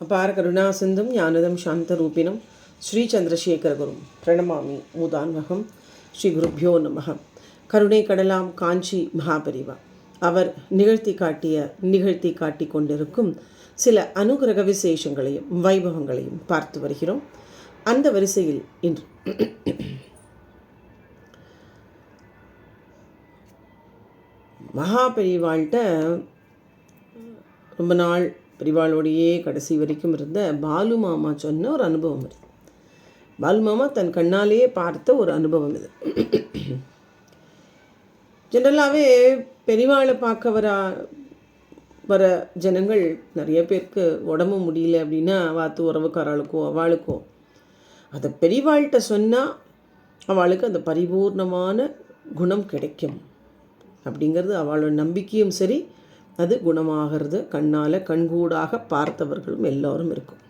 அபார கருணா சிந்தும் ஞானதம் சாந்தரூபிணம் ஸ்ரீ சந்திரசேகரகுரும் பிரணமாமி மூதான்மகம் ஸ்ரீ குருப்பியோ நமக. கருணை கடலாம் காஞ்சி மகாபரிவா. அவர் நிகழ்த்தி காட்டிய நிகழ்த்தி காட்டி கொண்டிருக்கும் சில அனுகிரக விசேஷங்களையும் வைபவங்களையும் பார்த்து வருகிறோம். அந்த வரிசையில் இன்று மகாபெரிவாள்கிட்ட ரொம்ப நாள் பெரியவாளோடையே கடைசி வரைக்கும் இருந்த பாலு மாமா சொன்ன ஒரு அனுபவம் இது பாலு மாமா தன் கண்ணாலேயே பார்த்த ஒரு அனுபவம் இது. ஜென்ரலாகவே பெரியவாளை பார்க்க வர வர ஜனங்கள் நிறைய பேருக்கு உடம்பு முடியல அப்படின்னா வாத்து உறவுக்காரளுக்கோ அவளுக்கோ. அதை பெரியவாள்கிட்ட சொன்னால் அவளுக்கு அந்த பரிபூர்ணமான குணம் கிடைக்கும். அப்படிங்கிறது அவளோட நம்பிக்கையும் சரி அது குணமாகிறது. கண்ணால் கண்கூடாக பார்த்தவர்களும் எல்லோரும் இருக்கும்.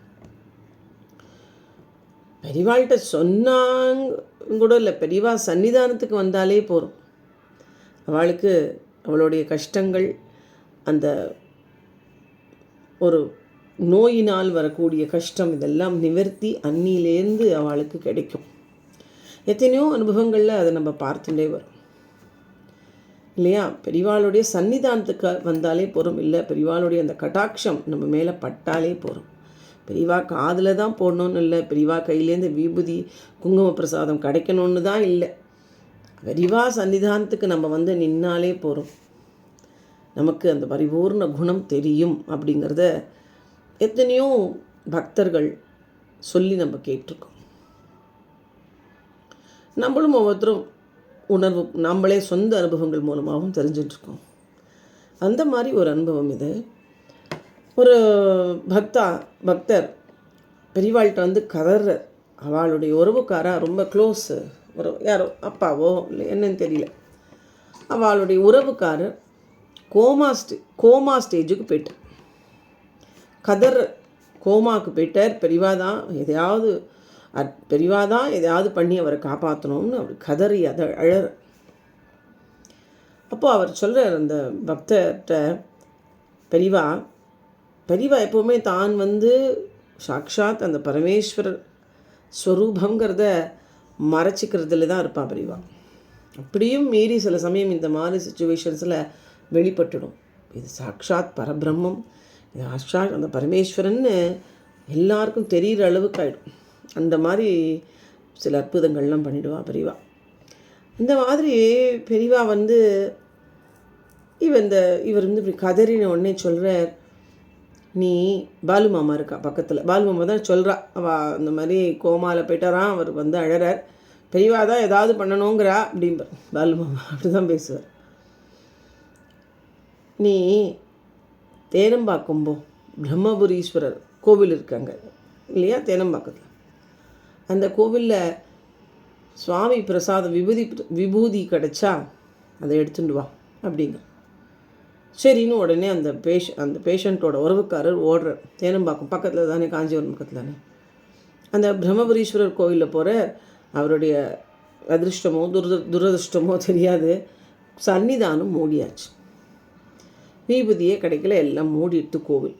பெரியவாள்கிட்ட சொன்னாங்க கூட இல்லை. பெரியவா சன்னிதானத்துக்கு வந்தாலே போகிறோம் அவளுக்கு அவளுடைய கஷ்டங்கள் அந்த ஒரு நோயினால் வரக்கூடிய கஷ்டம் இதெல்லாம் நிவர்த்தி அன்னியிலேருந்து அவளுக்கு கிடைக்கும். எத்தனையோ அனுபவங்களில் அதை நம்ம பார்த்துட்டே வரும். இல்லையா? பெரியவாளுடைய சன்னிதானத்துக்கு வந்தாலே போகிறோம் இல்லை பெரியவாளுடைய அந்த கட்டாட்சம் நம்ம மேலே பட்டாலே போகிறோம் பெரியவா காதில் தான் போடணும்னு இல்லை பெரியவா கையிலேருந்து விபூதி குங்கும பிரசாதம் கிடைக்கணும்னு தான் இல்லை. பெரியவா சன்னிதானத்துக்கு நம்ம வந்து நின்னாலே போகிறோம் நமக்கு அந்த பரிபூர்ண குணம் தெரியும் அப்படிங்கிறத எத்தனையோ பக்தர்கள் சொல்லி நம்ம கேட்டிருக்கோம். நம்மளும் ஒவ்வொருத்தரும் உணர்வு நம்மளே சொந்த அனுபவங்கள் மூலமாகவும் தெரிஞ்சுட்ருக்கோம் அந்த மாதிரி ஒரு அனுபவம் இது. ஒரு பக்தா பக்தர் பெரியவாள்கிட்ட வந்து கதற அவளுடைய உறவுக்காராக ரொம்ப க்ளோஸு ஒரு யாரோ அப்பாவோ இல்லை என்னன்னு தெரியல. அவளுடைய உறவுக்காரர் கோமா ஸ்டே கோமா ஸ்டேஜுக்கு போயிட்டார். கதர் கோமாவுக்கு போயிட்டார் பெரியவா தான் எதையாவது பெரியவா தான் எதையாவது பண்ணி அவரை காப்பாற்றணும்னு அவர் கதறி அதை அழற. அப்போ அவர் சொல்கிறார் அந்த பக்தர்கிட்ட பெரியவா பெரியவா எப்போவுமே தான் வந்து சாக்ஷாத் அந்த பரமேஸ்வரர் ஸ்வரூபங்கிறத மறைச்சிக்கிறதுல தான் இருப்பான் பெரியவா அப்படியும் மீறி சில சமயம் இந்த மாதிரி சுச்சுவேஷன்ஸில் வெளிப்பட்டுடும். இது சாக்ஷாத் பரபிரம்மம். இது சாக்ஷாத் அந்த பரமேஸ்வரன்னு எல்லாருக்கும் தெரிகிற அளவுக்கு ஆகிடும் அந்த மாதிரி சில அற்புதங்கள்லாம் பண்ணிவிடுவா பெரியவா. இந்த மாதிரி பெரியவா வந்து இவ இந்த இவர் வந்து இப்படி கதறின உடனே சொல்கிறார் நீ பாலு மாமா இருக்கா பக்கத்தில்? பாலு மாமா தான் சொல்கிறா அவள் அந்த மாதிரி கோமாவில் போயிட்டாரான் அவர் வந்து அழறார். பெரியவா தான் ஏதாவது பண்ணணுங்கிறா அப்படிம்பார். பாலு மாமா அப்படி தான் பேசுவார். நீ தேனம்பாக்கம்போ பிரம்மபுரீஸ்வரர் கோவில் இருக்காங்க இல்லையா? தேனம்பாக்கத்தில். அந்த கோவிலில் சுவாமி பிரசாதம் விபூதி விபூதி கிடச்சா அதை எடுத்துட்டு வா அப்படிங்க. சரின்னு உடனே அந்த பேஷ அந்த பேஷண்ட்டோட உறவுக்காரர் ஓடுறார். தேனம்பாக்கம் பக்கத்தில் தானே காஞ்சிபுரம் பக்கத்தில் தானே அந்த பிரம்மபுரீஸ்வரர் கோவிலில் போகிற அவருடைய அதிர்ஷ்டமோ துர துரதிருஷ்டமோ தெரியாது. சன்னிதானம் மூடியாச்சு. விபூதியே கிடைக்கல எல்லாம் மூடிட்டு கோவில்.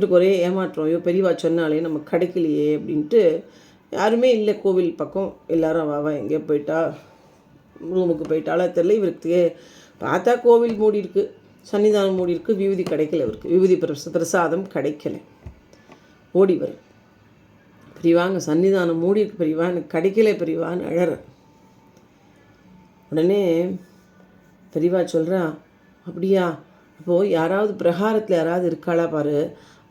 இவருக்கு ஒரே ஏமாற்றம் ஐயோ பெரியவா சொன்னாலே நம்ம கிடைக்கலையே அப்படின்ட்டு யாருமே இல்லை கோவில் பக்கம். எல்லாரும் அவ எங்கேயோ போயிட்டா ரூமுக்கு போயிட்டாலா தெரில இவருக்கு பார்த்தா கோவில் மூடி இருக்கு சன்னிதானம் மூடி இருக்கு விபூதி கிடைக்கல இவருக்கு. விபூதி பிரச பிரசாதம் கிடைக்கல. ஓடி வரும். பிரிவாங்க சன்னிதானம் மூடி இருக்கு பிரிவா எனக்கு கிடைக்கல பிரிவான்னு அழற. உடனே பெரியவா சொல்கிறா அப்படியா? அப்போது யாராவது பிரகாரத்தில் யாராவது இருக்காளா பாரு.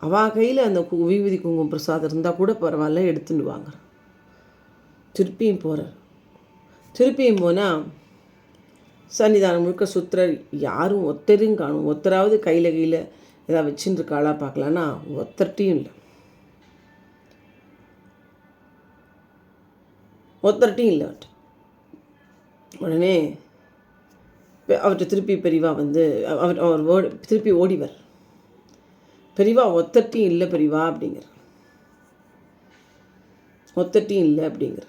அவா கையில் அந்த விபூதி குங்குமம் பிரசாதம் இருந்தால் கூட பரவாயில்ல எடுத்துட்டு வாங்க. திருப்பியும் போகிறார் திருப்பியும் போனால் சன்னிதானம் முழுக்க சுத்திரர் யாரும் ஒத்தரையும் காணும். ஒத்தராவது கையில் கையில் ஏதாவது வச்சுட்டு இருக்காளா பார்க்கலான்னா ஒத்தர்ட்டையும் இல்லை. ஒத்தர்ட்டையும் இல்லை அவர்கிட்ட. உடனே அவர்கிட்ட திருப்பி பெரியவா வந்து அவர் அவர் ஓடி திருப்பி ஓடிவர் பெரியவா ஒத்தட்டியும் இல்லை பெரியவா அப்படிங்கிற. ஒத்தட்டியும் இல்லை அப்படிங்கிற.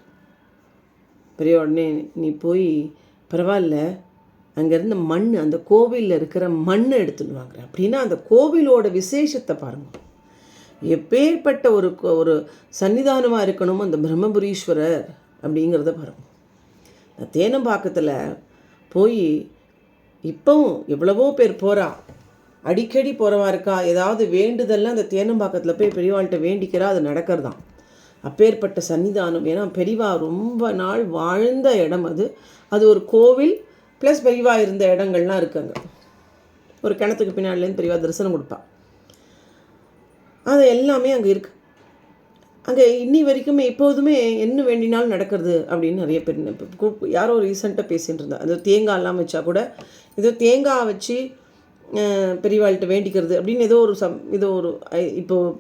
பெரிய உடனே நீ போய் பரவாயில்ல அங்கேருந்து மண் அந்த கோவிலில் இருக்கிற மண்ணை எடுத்துன்னு வாங்குற. அப்படின்னா அந்த கோவிலோட விசேஷத்தை பாருங்கள் எப்பேற்பட்ட ஒரு ஒரு சன்னிதானமாக இருக்கணுமோ அந்த பிரம்மபுரீஸ்வரர் அப்படிங்கிறத பாருங்க. இந்த தேனம்பாக்கத்தில் போய் இப்போவும் எவ்வளவோ பேர் போகிறா அடிக்கடி போகிறவா இருக்கா? ஏதாவது வேண்டுதல்லாம் அந்த தேனம்பாக்கத்தில் போய் பெரியவாள்கிட்ட வேண்டிக்கிறா அது நடக்கிறதான் அப்பேற்பட்ட சன்னிதானம். ஏன்னா பெரியவா ரொம்ப நாள் வாழ்ந்த இடம் அது. அது ஒரு கோவில் ப்ளஸ் பெரியவா இருந்த இடங்கள்லாம் இருக்காங்க. ஒரு கிணத்துக்கு பின்னாடிலேருந்து பெரியவா தரிசனம் கொடுப்பா. அது எல்லாமே அங்கே இருக்குது அங்கே இன்னி வரைக்குமே எப்போதுமே என்ன வேண்டினாலும் நடக்கிறது அப்படின்னு நிறைய பேர் யாரோ ரீசெண்டாக பேசிகிட்டு இருந்தா. அந்த தேங்காய்லாம் வச்சா கூட ஏதோ தேங்காய் வச்சு பெரியவாள்கிட்ட வேண்டிக்கிறது அப்படின்னு ஏதோ ஒரு சம் ஏதோ ஒரு இப்போது இப்போ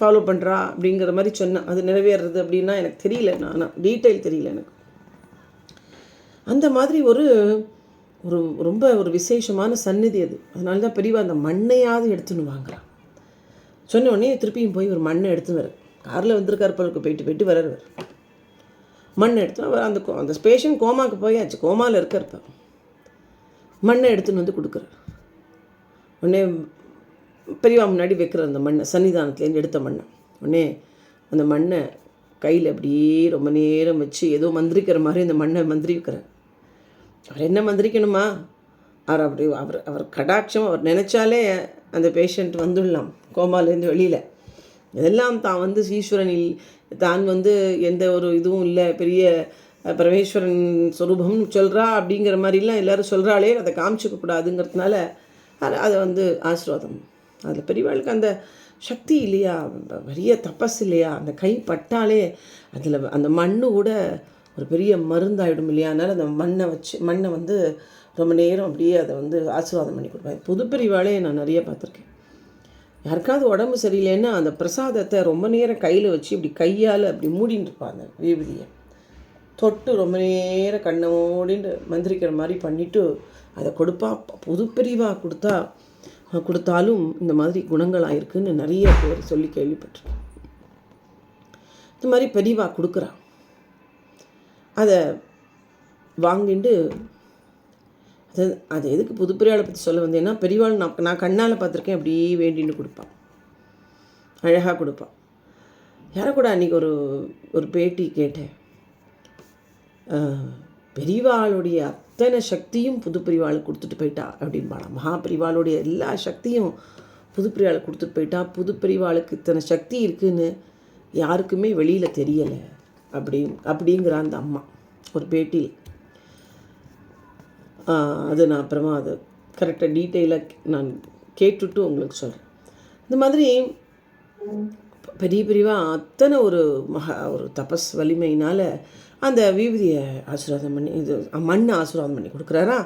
ஃபாலோ பண்ணுறா அப்படிங்கிற மாதிரி சொன்னேன் அது நிறைவேறுறது அப்படின்னா எனக்கு தெரியல நான் டீட்டெயில் தெரியல எனக்கு. அந்த மாதிரி ஒரு ஒரு ரொம்ப ஒரு விசேஷமான சந்நிதி அது. அதனால தான் பெரியவா அந்த மண்ணையாவது எடுத்துன்னு வாங்குறான் சொன்ன உடனே திருப்பியும் போய் ஒரு மண்ணை எடுத்துன்னு வர காரில் வந்திருக்கார் போலுக்கு போயிட்டு போயிட்டு வரவர் மண்ணை எடுத்து அவர் அந்த கோ- அந்த பேஷண்ட் கோமாக்கு போயாச்சு. கோமாவில் இருக்கார் இப்போ. மண்ணை எடுத்துன்னு வந்து கொடுக்குறார். உடனே பெரியவா முன்னாடி வைக்கிற அந்த மண்ணை சன்னிதானத்துலேருந்து எடுத்த மண்ணை. உடனே அந்த மண்ணை கையில் அப்படியே ரொம்ப நேரம் வச்சு ஏதோ மந்திரிக்கிற மாதிரி அந்த மண்ணை மந்திரிக்கிறார். அவர் என்ன மந்திரிக்கணுமா? அவர் அப்படி அவர் அவர் கடாட்சம் அவர் நினச்சாலே அந்த பேஷண்ட் வந்துடலாம் கோமாலேருந்து வெளியில். இதெல்லாம் தான் வந்து ஈஸ்வரனில் தான் வந்து எந்த ஒரு இதுவும் இல்லை. பெரிய பரமேஸ்வரன் சொரூபம்னு சொல்கிறா அப்படிங்கிற மாதிரிலாம் எல்லாரும் சொல்கிறாளே அதை காமிச்சிக்க கூடாதுங்கிறதுனால அது அதை வந்து ஆசீர்வாதம். அதில் பெரியவாளுக்கு அந்த சக்தி இல்லையா? பெரிய தபஸ் இல்லையா? அந்த கை பட்டாலே அதில் அந்த மண்ணு கூட ஒரு பெரிய மருந்தாயிடும் இல்லையா? அதனால் அந்த மண்ணை வச்சு மண்ணை வந்து ரொம்ப நேரம் அப்படியே அதை வந்து ஆசீர்வாதம் பண்ணி கொடுப்பாங்க. புது பெரியவாளே நான் நிறைய பார்த்துருக்கேன். யாருக்காவது உடம்பு சரியில்லைன்னா அந்த பிரசாதத்தை ரொம்ப நேரம் கையில் வச்சு இப்படி கையால் அப்படி மூடின்னு இருப்பாங்க அந்த விபூதியை. தொட்டு ரொம்ப நேரம் கண்ணை மந்திரிக்கிற மாதிரி பண்ணிவிட்டு அதை கொடுப்பா. புது பிரிவாக கொடுத்தா கொடுத்தாலும் இந்த மாதிரி குணங்கள் ஆயிருக்குன்னு நிறைய பேர் சொல்லி கேள்விப்பட்டிருக்கேன். இந்த மாதிரி பெரியவா கொடுக்குறா. அதை வாங்கிட்டு அது அது எதுக்கு புது பெரியாளை பற்றி சொல்ல வந்தேன்னா பெரியவாள் நான் நான் கண்ணால் பார்த்துருக்கேன் அப்படியே வேண்டின்னு கொடுப்பான் அழகாக கொடுப்பான் யாரை கூட அன்றைக்கி ஒரு ஒரு பேட்டி கேட்டேன். பெரியவாளுடைய அத்தனை சக்தியும் புது கொடுத்துட்டு போயிட்டா அப்படின்பாளாம் மகா பிரிவாளுடைய எல்லா சக்தியும் புது கொடுத்துட்டு போயிட்டா. புது இத்தனை சக்தி இருக்குன்னு யாருக்குமே வெளியில் தெரியலை. அப்படி அப்படிங்கிற அந்த அம்மா ஒரு பேட்டியில். அது நான் அப்புறமா அது கரெக்டாக டீட்டெயிலாக நான் கேட்டுட்டு உங்களுக்கு சொல்கிறேன் இந்த மாதிரி பெரிய பெரியவா அத்தனை ஒரு மகா ஒரு தபஸ் வலிமையினால் அந்த விபூதியை ஆசீர்வாதம் பண்ணி இது மண்ணை ஆசீர்வாதம் பண்ணி கொடுக்குறாரா?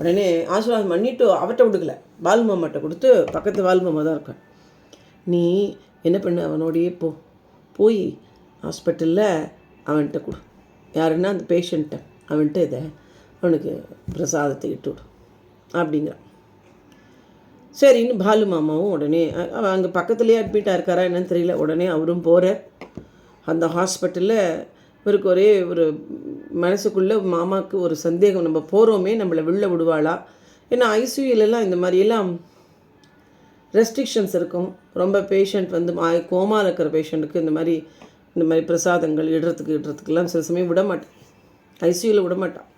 உடனே ஆசீர்வாதம் பண்ணிட்டு அவட்ட விடுக்கல பால்மாமாட்ட கொடுத்து பக்கத்து பால்மாமா தான் இருக்கான். நீ என்ன பண்ண? அவனோடையே போ. போய் ஹாஸ்பிட்டலில் அவன்கிட்ட கொடு. யாருன்னா அந்த பேஷண்ட்டை. அவன்கிட்ட இதை அவனுக்கு பிரசாதத்தை இட்டு விடு அப்படிங்கிறான். சரின்னு பாலு மாமாவும் உடனே அங்கே பக்கத்துலேயே அட்மிட்டாக இருக்காரா என்னன்னு தெரியல. உடனே அவரும் போகிறார் அந்த ஹாஸ்பிட்டலில் இவருக்கு ஒரே ஒரு மனசுக்குள்ளே மாமாவுக்கு ஒரு சந்தேகம். நம்ம போகிறோமே நம்மளை வெளில விடுவாளா? ஏன்னா ஐசியூலெலாம் இந்த மாதிரியெல்லாம் ரெஸ்ட்ரிக்ஷன்ஸ் இருக்கும். ரொம்ப பேஷண்ட் வந்து மா கோமாவில் இருக்கிற பேஷண்ட்டுக்கு இந்த மாதிரி இந்த மாதிரி பிரசாதங்கள் இடுறதுக்கு இடுறதுக்கெல்லாம் சில சமயம் விட மாட்டேன். ஐசியூவில் விட மாட்டான்.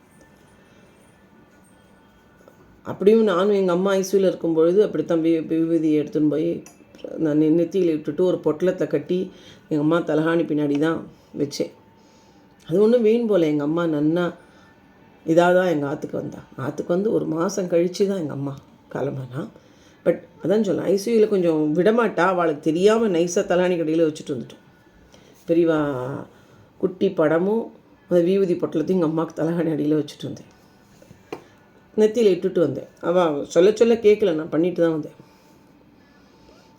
அப்படியும் நானும் எங்கள் அம்மா ஐசியூவில் இருக்கும் பொழுது அப்படித்தான் வி விபூதியை எடுத்துன்னு போய் நான் நெத்தியில் விட்டுட்டு ஒரு பொட்டலத்தை கட்டி எங்கள் அம்மா தலகாணி பின்னாடி தான் வச்சேன். அது ஒன்றும் வீண் போல். எங்கள் அம்மா நன்னா இதாக தான் எங்கள் ஆற்றுக்கு வந்தா. ஆற்றுக்கு வந்து ஒரு மாதம் கழித்து தான் எங்கள் அம்மா கிளம்புனா. பட் அதான் சொல்லலாம் ஐசியூவில் கொஞ்சம் விடமாட்டா. அவளுக்கு தெரியாமல் நைஸாக தலாணி கடையில் வச்சுட்டு வந்துட்டோம். பெரியவா குட்டி படமும் அந்த வீவதி பொட்டலத்தையும் எங்கள் அம்மாவுக்கு தலகாணி அடியில் வச்சுட்டு வந்தேன். நெத்தியில் இட்டுட்டு வந்தேன். அவள் சொல்ல சொல்ல கேட்கல நான் பண்ணிட்டு தான் வந்தேன்.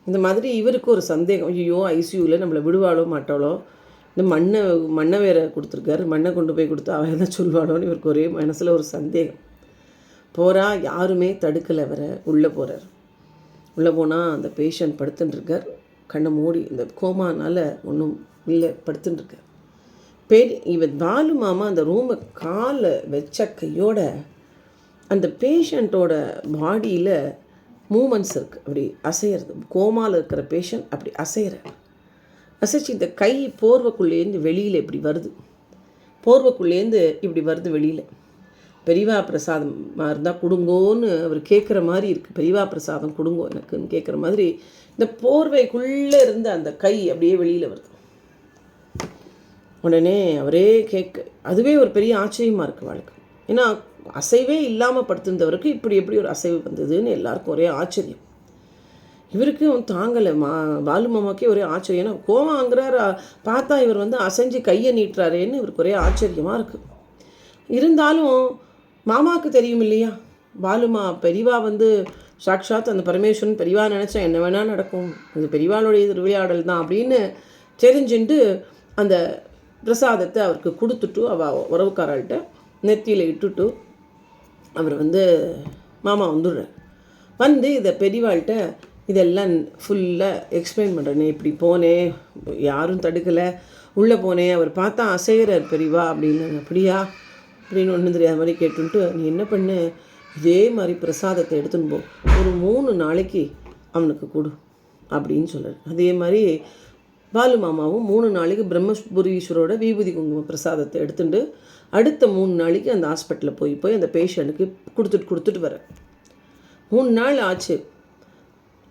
இந்த மாதிரி இவருக்கு ஒரு சந்தேகம் ஐயோ ஐசியூவில் நம்மளை விடுவாளோ மாட்டாளோ? இந்த மண்ணை மண்ணை வேற கொடுத்துருக்காரு. மண்ணை கொண்டு போய் கொடுத்து அவன் என்ன சொல்வாளோன்னு இவருக்கு ஒரே மனசில் ஒரு சந்தேகம். போகிறா யாருமே தடுக்கலை வர உள்ளே போகிறார் உள்ளே போனால் அந்த பேஷண்ட் படுத்துட்டுருக்கார் கண்ணை மூடி இந்த கோமானால் ஒன்றும் இல்லை படுத்துட்டுருக்கார் இருக்கார் இவர் இவன் பாலு மாமா அந்த ரூமை காலை வச்ச கையோட அந்த பேஷண்ட்டோட பாடியில் மூமெண்ட்ஸ் இருக்குது அப்படி அசையிறது. கோமாவில் இருக்கிற பேஷண்ட் அப்படி அசைகிறார் அசைச்சு இந்த கை போர்வைக்குள்ளேருந்து வெளியில் இப்படி வருது. போர்வைக்குள்ளேருந்து இப்படி வருது வெளியில். பெரியவா பிரசாதமாக இருந்தால் கொடுங்கோன்னு அவர் கேட்குற மாதிரி இருக்குது பெரியவா பிரசாதம் கொடுங்கோ எனக்குன்னு கேட்குற மாதிரி இந்த போர்வைக்குள்ளே இருந்து அந்த கை அப்படியே வெளியில் வருது. உடனே அவரே கேட்க அதுவே ஒரு பெரிய ஆச்சரியமாக இருக்குது வாழ்க்கை. ஏன்னா அசைவே இல்லாமல் படுத்திருந்தவருக்கு இப்படி எப்படி ஒரு அசைவு வந்ததுன்னு எல்லாருக்கும் ஒரே ஆச்சரியம். இவருக்கும் தாங்கலை. மா பாலு மாமாக்கே ஒரே ஆச்சரியம். ஏன்னா கோவாங்கிறார் பார்த்தா இவர் வந்து அசைஞ்சு கையை நீட்டுறாருன்னு இவருக்கு ஒரே ஆச்சரியமாக இருக்குது இருந்தாலும் மாமாவுக்கு தெரியும் இல்லையா? பாலுமா பெரிவா வந்து சாட்சாத் அந்த பரமேஸ்வரன் பெரியவா நினச்சா என்ன வேணால் நடக்கும். இது பெரிவாளுடைய திருவிளையாடல் தான் அப்படின்னு தெரிஞ்சுட்டு அந்த பிரசாதத்தை அவருக்கு கொடுத்துட்டு அவ உறவுக்காரர்கிட்ட நெத்தியில் இட்டுட்டு அவர் வந்து மாமா வந்துடுறார். வந்து இதை பெரியவாள்கிட்ட இதெல்லாம் ஃபுல்லாக எக்ஸ்பிளைன் பண்ணுறேனே இப்படி போனேன் யாரும் தடுக்கலை. உள்ளே போனேன் அவர் பார்த்தா அசைகிறார் பெரியவா அப்படின்னு. அப்படியா? அப்படின்னு ஒன்றும் தெரியாத மாதிரி கேட்டுன்ட்டு நீ என்ன பண்ணு? இதே மாதிரி பிரசாதத்தை எடுத்துன்னு போ. ஒரு மூணு நாளைக்கு அவனுக்கு கொடு. அப்படின்னு சொல்கிறார் அதே மாதிரி பாலு மாமாவும் மூணு நாளைக்கு பிரம்மபுரீஸ்வரோட விபூதி குங்கும பிரசாதத்தை எடுத்துட்டு அடுத்த மூணு நாளைக்கு அந்த ஹாஸ்பிட்டலில் போய் போய் அந்த பேஷண்ட்டுக்கு கொடுத்துட்டு கொடுத்துட்டு வர மூணு நாள் ஆச்சு.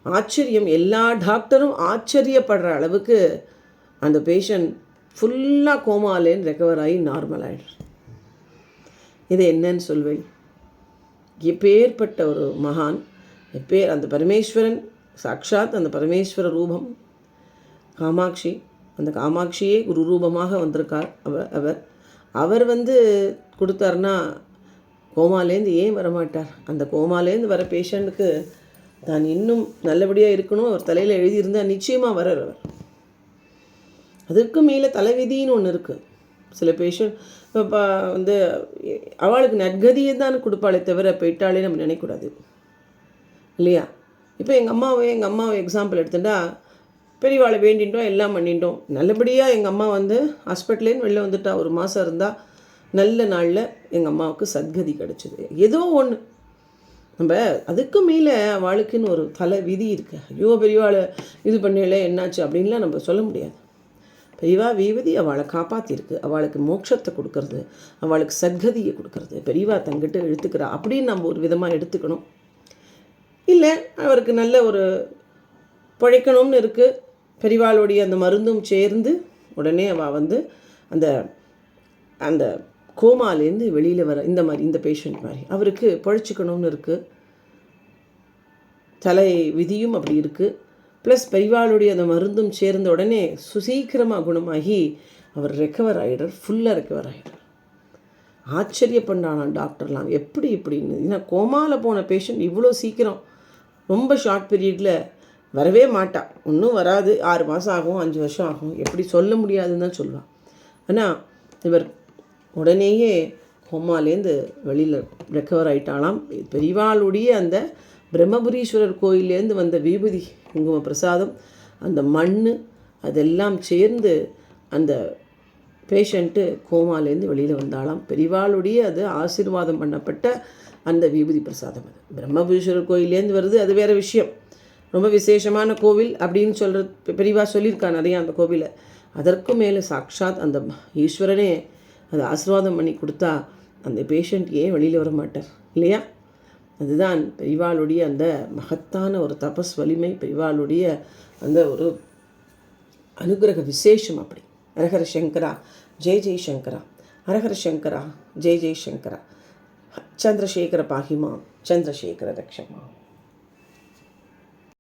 ஆச்சரியம். எல்லா டாக்டரும் ஆச்சரியப்படுற அளவுக்கு அந்த பேஷண்ட் ஃபுல்லாக கோமாலேன்னு ரெக்கவர் ஆகி நார்மல் ஆகிடுறார் இது என்னன்னு சொல்வேன். எப்பேற்பட்ட ஒரு மகான் எப்பேர் அந்த பரமேஸ்வரன் சாக்ஷாத் அந்த பரமேஸ்வர ரூபம் காமாட்சி அந்த காமாட்சியே குரு ரூபமாக வந்திருக்கார். அவர் அவர் அவர் வந்து கொடுத்தாருன்னா கோமாலேருந்து ஏன் வரமாட்டார்? அந்த கோமாலேருந்து வர பேஷண்ட்டுக்கு தான் இன்னும் நல்லபடியாக இருக்கணும். அவர் தலையில் எழுதியிருந்தால் நிச்சயமாக வர்றார் அவர். அதுக்கு மேலே தலைவிதின்னு ஒன்று இருக்குது சில பேஷண்ட் இப்போ வந்து அவளுக்கு நற்கதியை தான் கொடுப்பாளே தவிர போயிட்டாலே நம்ம நினைக்கக்கூடாது. இல்லையா? இப்போ எங்கள் அம்மாவை எங்கள் அம்மாவை எக்ஸாம்பிள் எடுத்துட்டா பெரியவாளை வேண்டிட்டோம் எல்லாம் பண்ணிட்டோம். நல்லபடியாக எங்கள் அம்மா வந்து ஹாஸ்பிட்டலேருந்து வெளில வந்துட்டா. ஒரு மாதம் இருந்தால் நல்ல நாளில் எங்கள் அம்மாவுக்கு சத்கதி கிடச்சிது. ஏதோ ஒன்று நம்ம அதுக்கு மேலே வாழ்க்கைன்னு ஒரு தலை விதி இருக்குது ஐயோ பெரியவாளை இது பண்ணல என்னாச்சு அப்படின்லாம் நம்ம சொல்ல முடியாது. பெரியவா வீவதி அவளை காப்பாற்றிருக்கு அவளுக்கு மோட்சத்தை கொடுக்கறது அவளுக்கு சத்கதியை கொடுக்கறது. பெரியவா தங்கிட்ட எழுத்துக்கிறா அப்படின்னு நம்ம ஒரு விதமாக எடுத்துக்கணும். இல்லை அவருக்கு நல்ல ஒரு பிழைக்கணும்னு இருக்குது பெரியவாளுடைய அந்த மருந்தும் சேர்ந்து உடனே அவள் வந்து அந்த அந்த கோமாலேருந்து வெளியில் வர இந்த மாதிரி இந்த பேஷண்ட் மாதிரி. அவருக்கு பொழைச்சிக்கணும்னு இருக்குது தலை விதியும் அப்படி இருக்குது ப்ளஸ் பெரிவாளுடைய அந்த மருந்தும் சேர்ந்த உடனே சுசீக்கிரமாக குணமாகி அவர் ரெக்கவர் ஆகிடுறார் ஃபுல்லாக ரெக்கவர் ஆகிடுறார் ஆச்சரியப்பண்டானான் டாக்டர்லாம். எப்படி இப்படின்னு. ஏன்னா கோமாவில் போன பேஷண்ட் இவ்வளோ சீக்கிரம் ரொம்ப ஷார்ட் பீரியடில் வரவே மாட்டா. ஒன்றும் வராது. ஆறு மாதம் ஆகும் அஞ்சு வருஷம் ஆகும். எப்படி சொல்ல முடியாதுன்னு தான் சொல்லுவாள் ஆனால் இவர் உடனேயே கோமாலேருந்து வெளியில் ரெக்கவர் ஆயிட்டாலாம் பெரிவாளுடைய அந்த பிரம்மபுரீஸ்வரர் கோயிலேருந்து வந்த விபூதி குங்கும பிரசாதம் அந்த மண் அதெல்லாம் சேர்ந்து அந்த பேஷண்ட்டு கோமாலேருந்து வெளியில் வந்தாலாம் பெரிவாளுடைய அது ஆசீர்வாதம் பண்ணப்பட்ட அந்த விபூதி பிரசாதம் அது. பிரம்மபுரீஸ்வரர் கோயிலேருந்து வருது அது வேறு விஷயம். ரொம்ப விசேஷமான கோவில் அப்படின்னு சொல்கிற பெரியவா சொல்லியிருக்கா நிறையா அந்த கோவிலை. அதற்கும் மேலே சாக்ஷாத் அந்த ஈஸ்வரனே அதை ஆசீர்வாதம் பண்ணி கொடுத்தா அந்த பேஷண்ட் ஏன் வெளியில் வர மாட்டார்? இல்லையா? அதுதான் பெரிவாளுடைய அந்த மகத்தான ஒரு தபஸ் வலிமை பெரிவாளுடைய அந்த ஒரு அனுகிரக விசேஷம் அப்படி. ஹரஹர சங்கரா ஜெய் ஜெய் சங்கரா. ஹரஹர சங்கரா ஜெய் ஜெய் சங்கரா. சந்திரசேகர பாகிமா சந்திரசேகர ரக்ஷமா.